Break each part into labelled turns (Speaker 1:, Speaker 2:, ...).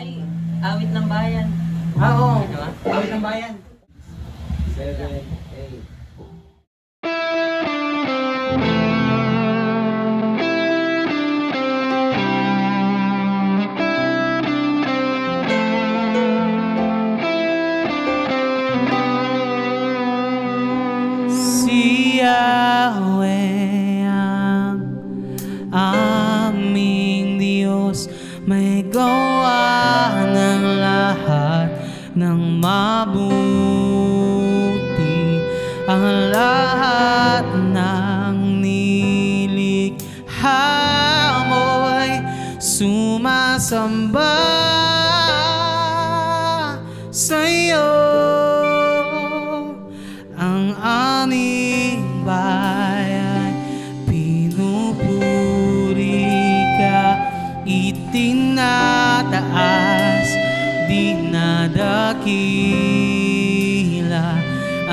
Speaker 1: Ay, awit ng bayan.
Speaker 2: Ah, oo. Awit ng bayan.
Speaker 3: Seven,
Speaker 4: lahat ng nilikha mo'y sumasamba sa'yo. Ang aming bayan pinupuri ka itinataas dinadakila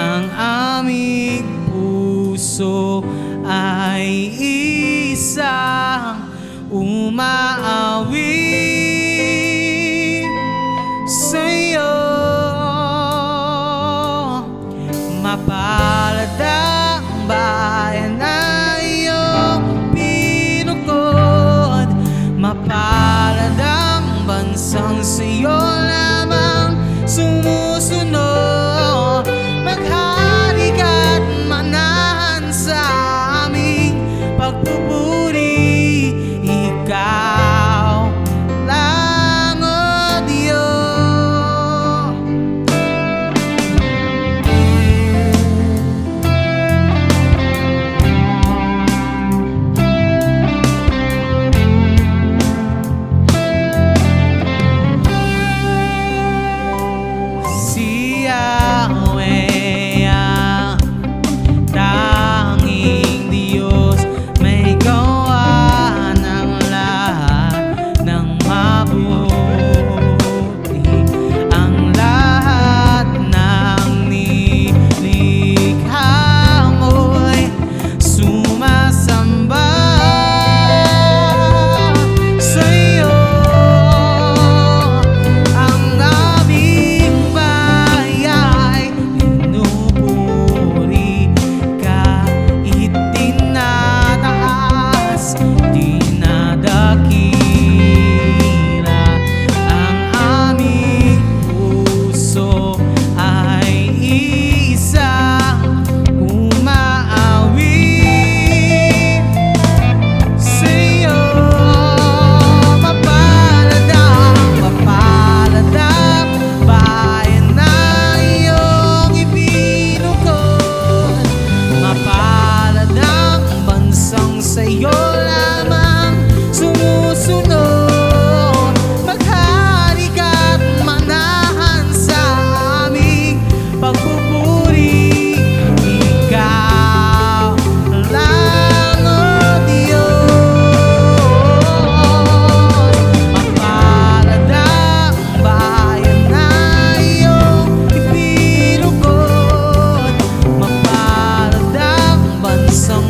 Speaker 4: ang aming puso ay isang uma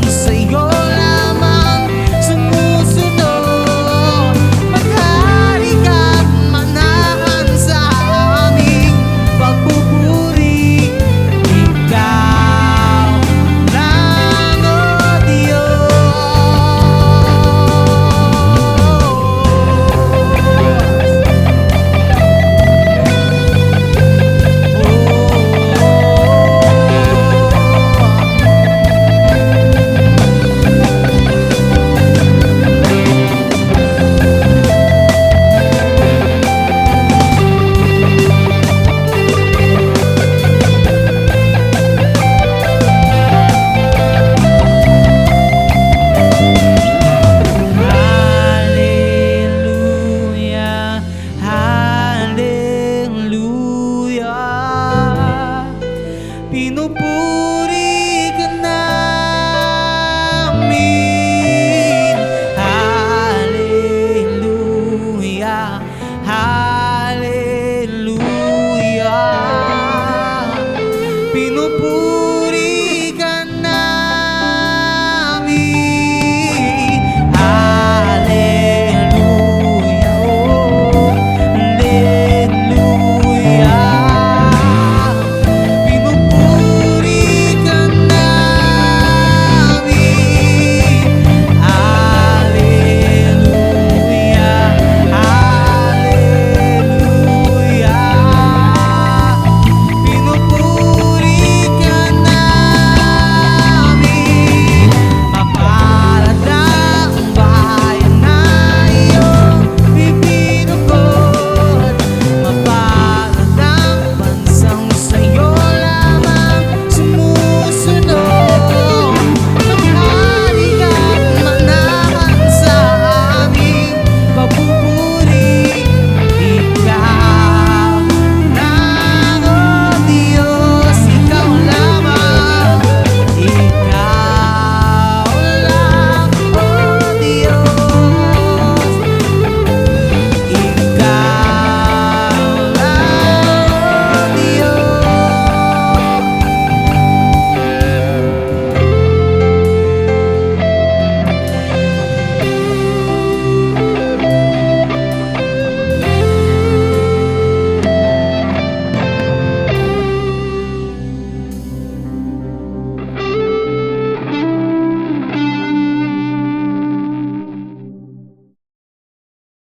Speaker 4: say you're